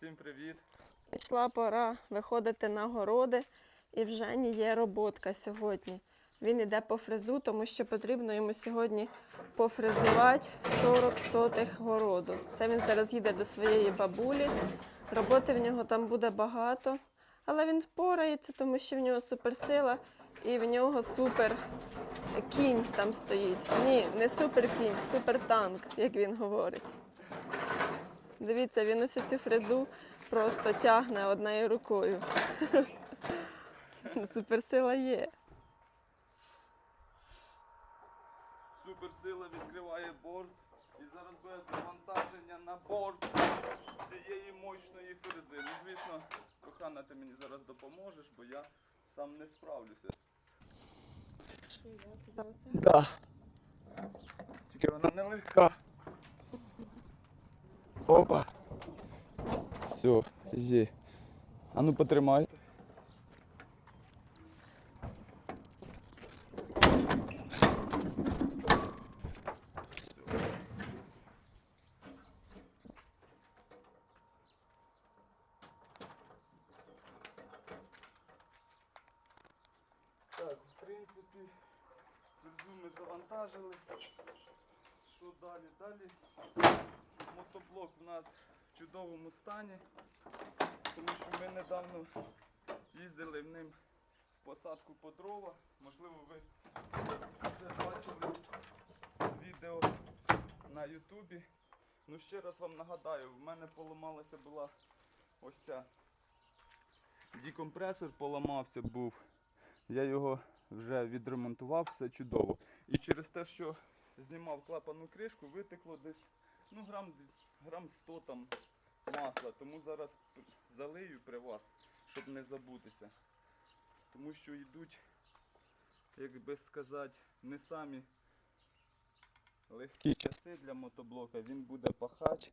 всім привіт. Прийшла пора виходити на городи, і в Жені є роботка сьогодні. Він йде по фрезу, тому що потрібно йому сьогодні пофрезувати 40 сотих городу. Це він зараз їде до своєї бабулі. Роботи в нього там буде багато, але він впорається, тому що в нього суперсила і в нього супер кінь там стоїть. Ні, не супер кінь, супер танк, як він говорить. Дивіться, він ось цю фрезу просто тягне однією рукою. Суперсила є. Суперсила відкриває борт і зараз буде завантаження на борт цієї мощної фрези. Ну, звісно, кохана, ти мені зараз допоможеш, бо я сам не справлюся. Да. Тільки вона не легка. Опа. Все, є. А ну потримайте. Так, в принципі, фрезу ми завантажили. Що далі? Далі мотоблок у нас в чудовому стані, тому що ми недавно їздили в ним в посадку по дрова. Можливо, ви вже бачили відео на Ютубі. Ну ще раз вам нагадаю, в мене поламалася була ось ця декомпресор поламався був. Я його вже відремонтував, все чудово. І через те, що знімав клапану кришку, витекло десь ну, грам, грам 100 там масла. Тому зараз залию при вас, щоб не забутися. Тому що йдуть, як би сказати, не самі легкі часи для мотоблока. Він буде пахати.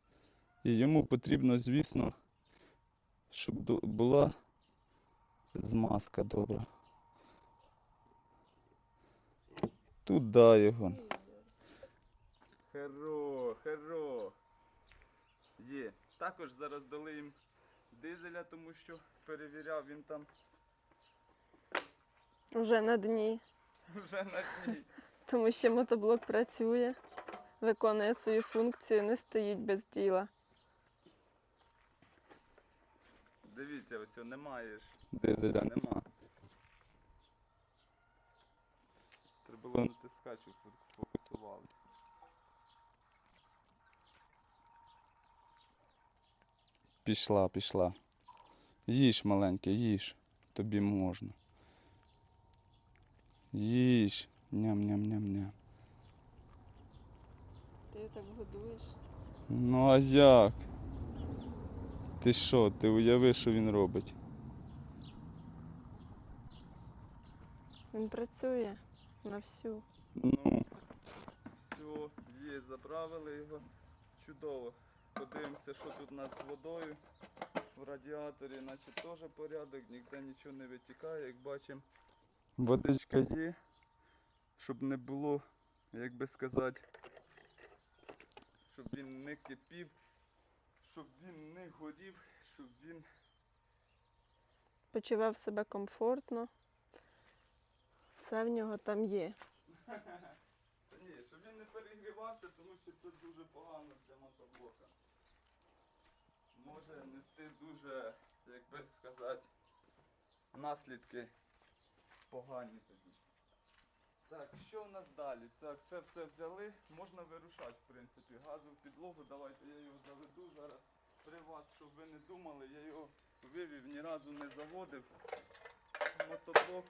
І йому потрібно, звісно, щоб була змазка добра. Туда його. Херо, херо. Є. Також зараз дали їм дизеля, тому що перевіряв він там Уже на дні, вже на дні. тому що мотоблок працює, виконує свою функцію, не стоїть без діла. Дивіться, ось його немає ж. Дизеля нема. Треба було натискати, щоб Пішла, пішла. Їж, маленьке, їж. Тобі можна. Їж. Ням-ням-ням-ням. Ти його так годуєш. Ну а як? Ти що, ти уяви, що він робить? Він працює на всю. Ну, все, є, заправили його. Чудово. Подивимося, що тут у нас з водою. В радіаторі, наче теж порядок, ніде нічого не витікає, як бачимо. Водичка є, щоб не було, як би сказати, щоб він не кипів, щоб він не горів, щоб він Почував себе комфортно. Все в нього там є. Та ні, щоб він не перегрівався, тому що це дуже погано для мотоблока. Може нести дуже, як би сказати, наслідки погані тоді. Так, що у нас далі? Так, це все взяли, можна вирушати, в принципі. Газу в підлогу, давайте я його заведу зараз при вас, щоб ви не думали, я його вивів, ні разу не заводив. Мотоблок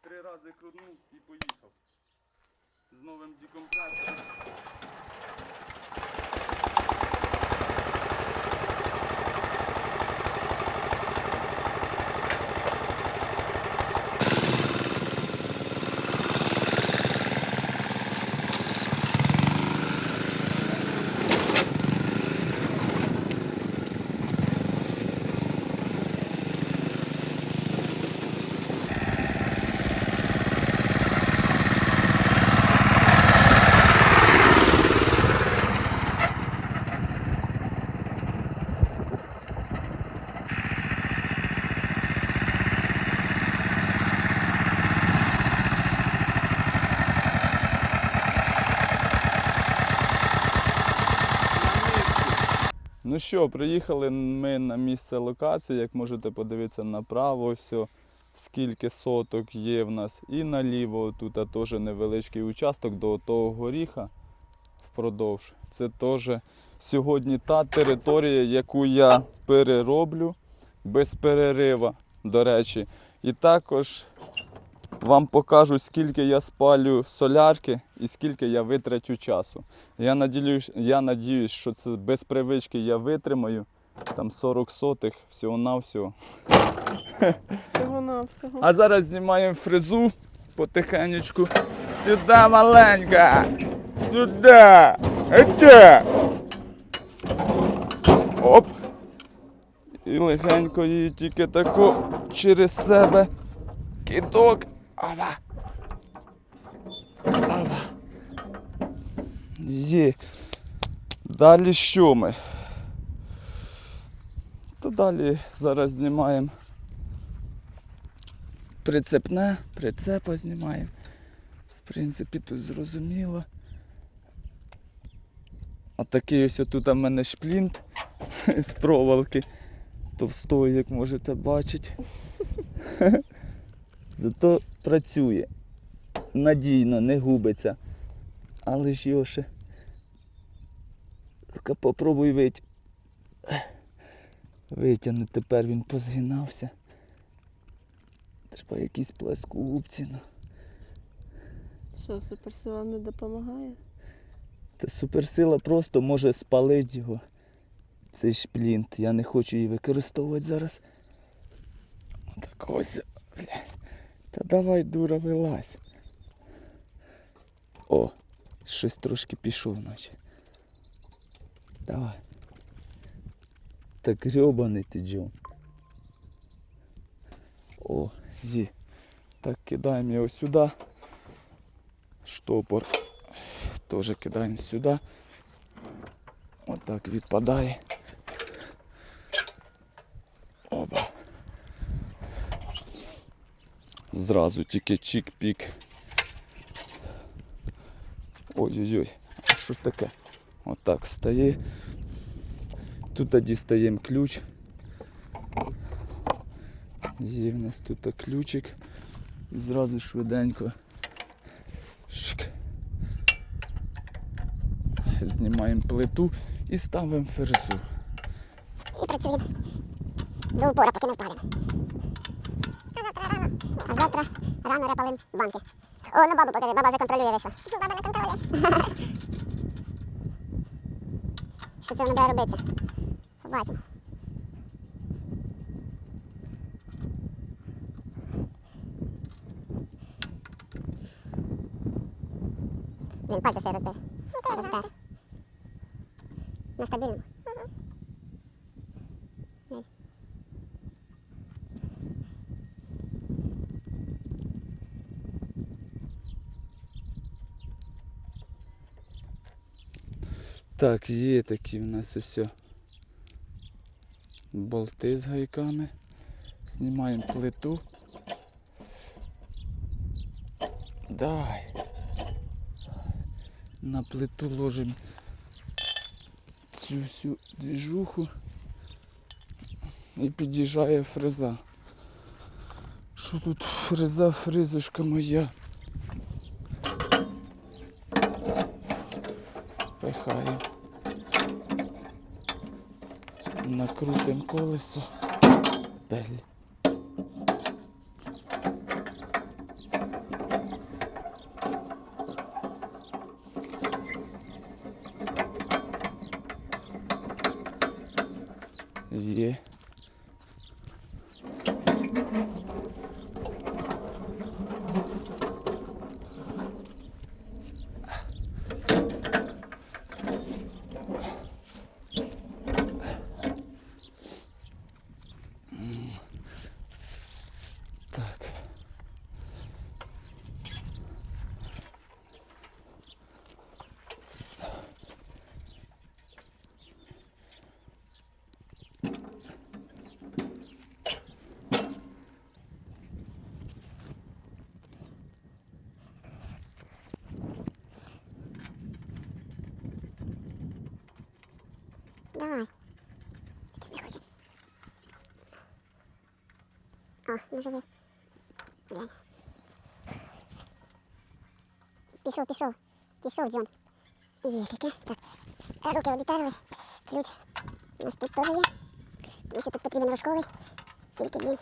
три рази крутнув і поїхав. З новим декомпресором. Що, приїхали ми на місце локації, як можете подивитися направо, все, скільки соток є в нас. І наліво тут теж невеличкий участок до того горіха впродовж. Це теж сьогодні та територія, яку я перероблю без перерива, до речі. І також вам покажу, скільки я спалю солярки і скільки я витрачу часу. Я надіюсь, я надіюсь, що це без привички я витримаю. Там 40 сотих, всього-навсього. Всього на всього. А зараз знімаємо фрезу потихенечку. Сюди маленька! Сюди! Ете! Оп! І легенько її тільки тако через себе. Кидок. Ава. Ава. Є. Далі що ми? То далі зараз знімаємо прицепне, прицепа знімаємо. В принципі, тут зрозуміло. Отакий ось тут у мене шплінт з проволоки. Товстої, як можете бачити. Зато працює. Надійно, не губиться. Але ж його ще. Попробуй вить. Витягнути тепер він позгинався. Треба якісь пласкогубці. ну. Що, суперсила не допомагає? Та суперсила просто може спалити його. Цей шплінт. Я не хочу її використовувати зараз. Отак ось. Бля. Та давай, дура, вилазь. О, щось трошки пішов, наче. Давай. Так грьобаний ти Джон. О, зі. Так, кидаємо його сюди. Штопор. Теж кидаємо сюди. Отак відпадає. Зразу тільки чик-пік. Ой-ой-ой, а що ж таке? Отак стає. Тут дістаємо ключ. Є в нас тут ключик. Зразу швиденько. Шк. Знімаємо плиту і ставимо ферзу. і працюємо до упора, поки не впадемо. Завтра рано репалим банки. О, на бабу покажи, баба вже контролює вийшла. Баба не контролює. Що це не буде робитися? Побачимо. Він пальці ще розбив. Роздер. На стабільному. Так, є такі в нас ось болти з гайками. Знімаємо плиту. Давай. На плиту ложимо цю всю двіжуху і під'їжджає фреза. Що тут фреза, фрезушка моя? Пихаємо. Накрутимо колесо. Бель. Є. Так. О, ну живи. Блядь. Пішов, пішов. Пішов, Джон. Є таке. Так. Е, Руки обітарили. Ключ. У нас тут теж є. Ще тут потрібен рожковий. Тільки, блін.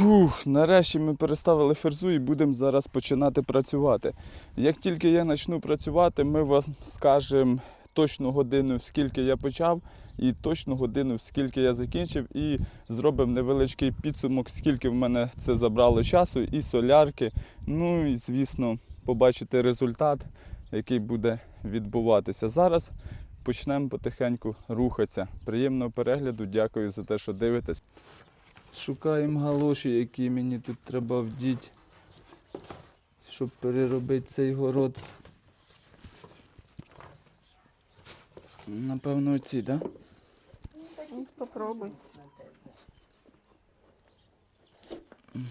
Фух, нарешті ми переставили ферзу і будемо зараз починати працювати. Як тільки я почну працювати, ми вам скажемо точну годину, скільки я почав, і точну годину, скільки я закінчив, і зробимо невеличкий підсумок, скільки в мене це забрало часу, і солярки. Ну і, звісно, побачите результат, який буде відбуватися. Зараз почнемо потихеньку рухатися. Приємного перегляду, дякую за те, що дивитесь. Шукаємо галоші, які мені тут треба вдіти, щоб переробити цей город. Напевно, оці, так? Да? Ну, Попробуй.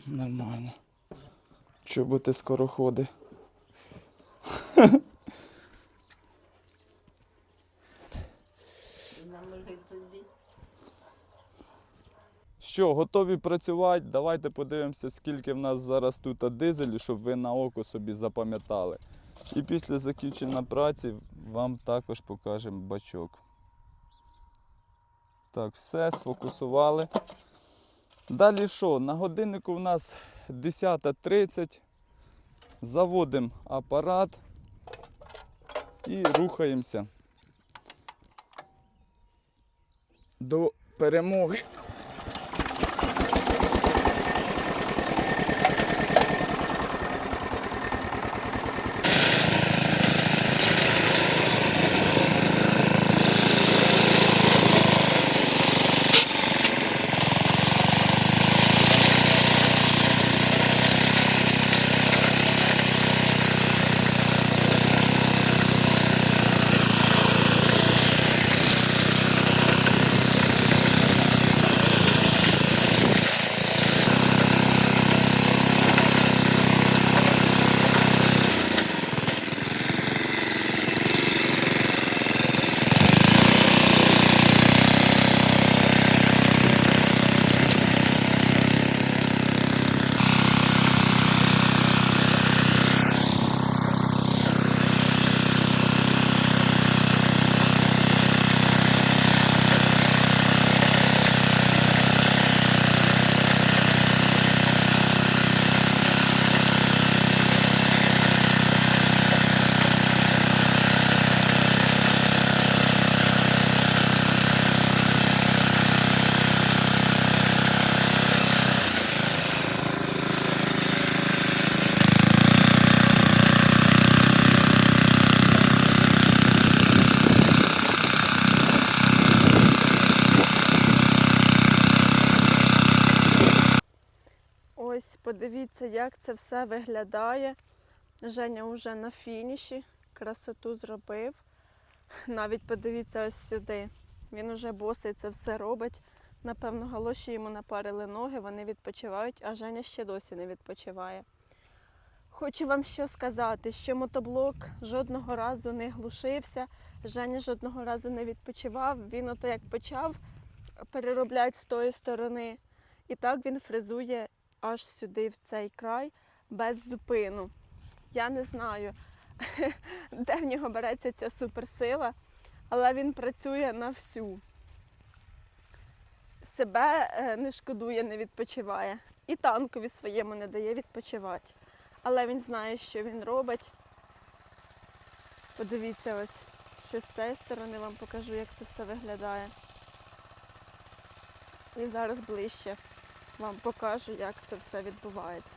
Нормально. Чоботи скороходи. Що, готові працювати? Давайте подивимося, скільки в нас зараз тут дизелю, щоб ви на око собі запам'ятали. І після закінчення праці вам також покажемо бачок. Так, все, сфокусували. Далі що? На годиннику в нас 10.30. Заводимо апарат і рухаємося до перемоги. Ось подивіться, як це все виглядає. Женя вже на фініші, красоту зробив. Навіть подивіться ось сюди. Він уже босий це все робить. Напевно, галоші йому напарили ноги, вони відпочивають, а Женя ще досі не відпочиває. Хочу вам що сказати, що мотоблок жодного разу не глушився, Женя жодного разу не відпочивав. Він ото як почав переробляти з тої сторони, і так він фрезує аж сюди, в цей край, без зупину. Я не знаю, де в нього береться ця суперсила, але він працює на всю. Себе е, не шкодує, не відпочиває. І танкові своєму не дає відпочивати. Але він знає, що він робить. Подивіться ось, ще з цієї сторони вам покажу, як це все виглядає. І зараз ближче вам покажу, як це все відбувається.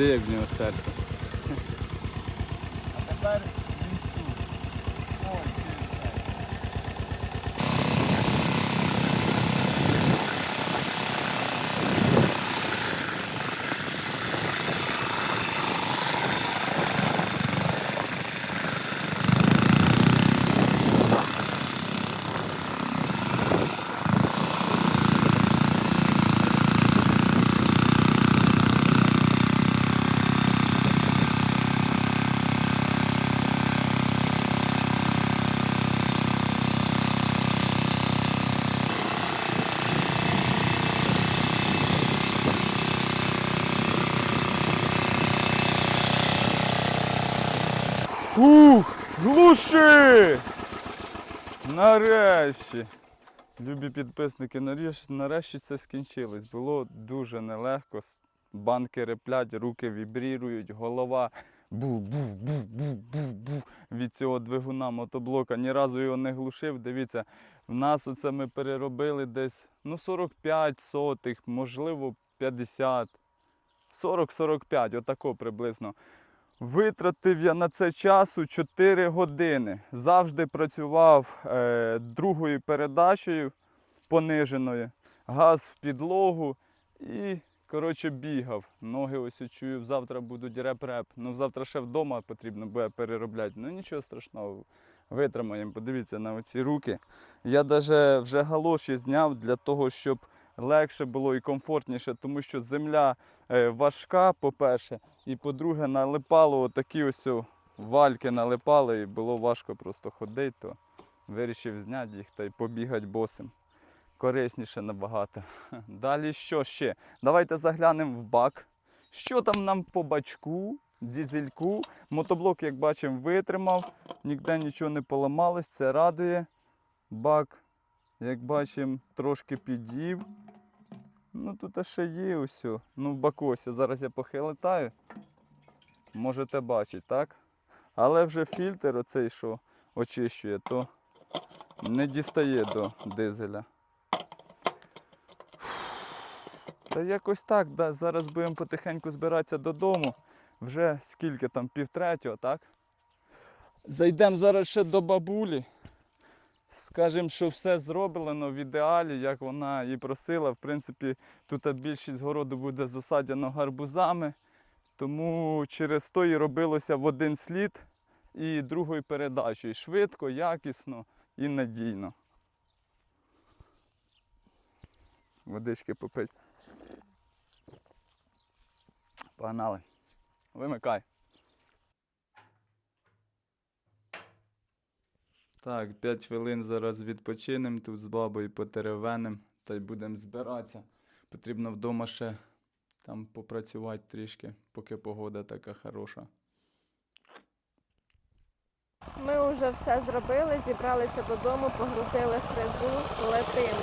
Де як в нього серце? Фух, глуши! Нарешті. Любі підписники, нарешті, це скінчилось. Було дуже нелегко. Банки реплять, руки вібрірують, голова бу-бу-бу-бу-бу-бу від цього двигуна мотоблока. Ні разу його не глушив. Дивіться, в нас оце ми переробили десь ну, 45 сотих, можливо, 50. 40-45, отако приблизно. Витратив я на це часу 4 години. Завжди працював е, другою передачею пониженою, газ в підлогу і коротше бігав. Ноги ось чую, завтра будуть реп-реп. Ну завтра ще вдома потрібно буде переробляти. Ну нічого страшного. Витримаємо, подивіться на оці руки. Я навіть вже галоші зняв для того, щоб легше було і комфортніше, тому що земля е, важка, по-перше, і по-друге, налипало такі ось вальки налипали, і було важко просто ходити, то вирішив зняти їх та й побігати босим. Корисніше набагато. Далі що ще? Давайте заглянемо в бак. Що там нам по бачку, дізельку? Мотоблок, як бачимо, витримав, ніде нічого не поламалось, це радує. Бак, як бачимо, трошки під'їв. Ну тут ще є о. Ну, в баку Зараз я похилитаю. Можете бачити, так? Але вже фільтр, оцей, що очищує, то не дістає до дизеля. Та якось так, да. зараз будемо потихеньку збиратися додому. Вже скільки там, півтретього, так? Зайдемо зараз ще до бабулі. Скажемо, що все зроблено в ідеалі, як вона і просила. В принципі, тут більшість городу буде засаджено гарбузами, тому через то і робилося в один слід і другою передачею. Швидко, якісно і надійно. Водички попить. Погнали. Вимикай. Так, 5 хвилин зараз відпочинемо тут з бабою потеревенем та й будемо збиратися. Потрібно вдома ще там попрацювати трішки, поки погода така хороша. Ми вже все зробили, зібралися додому, погрузили фрезу, летим.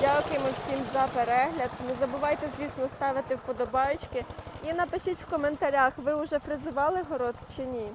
Дякуємо всім за перегляд. Не забувайте, звісно, ставити вподобайки. І напишіть в коментарях, ви вже фрезували город чи ні.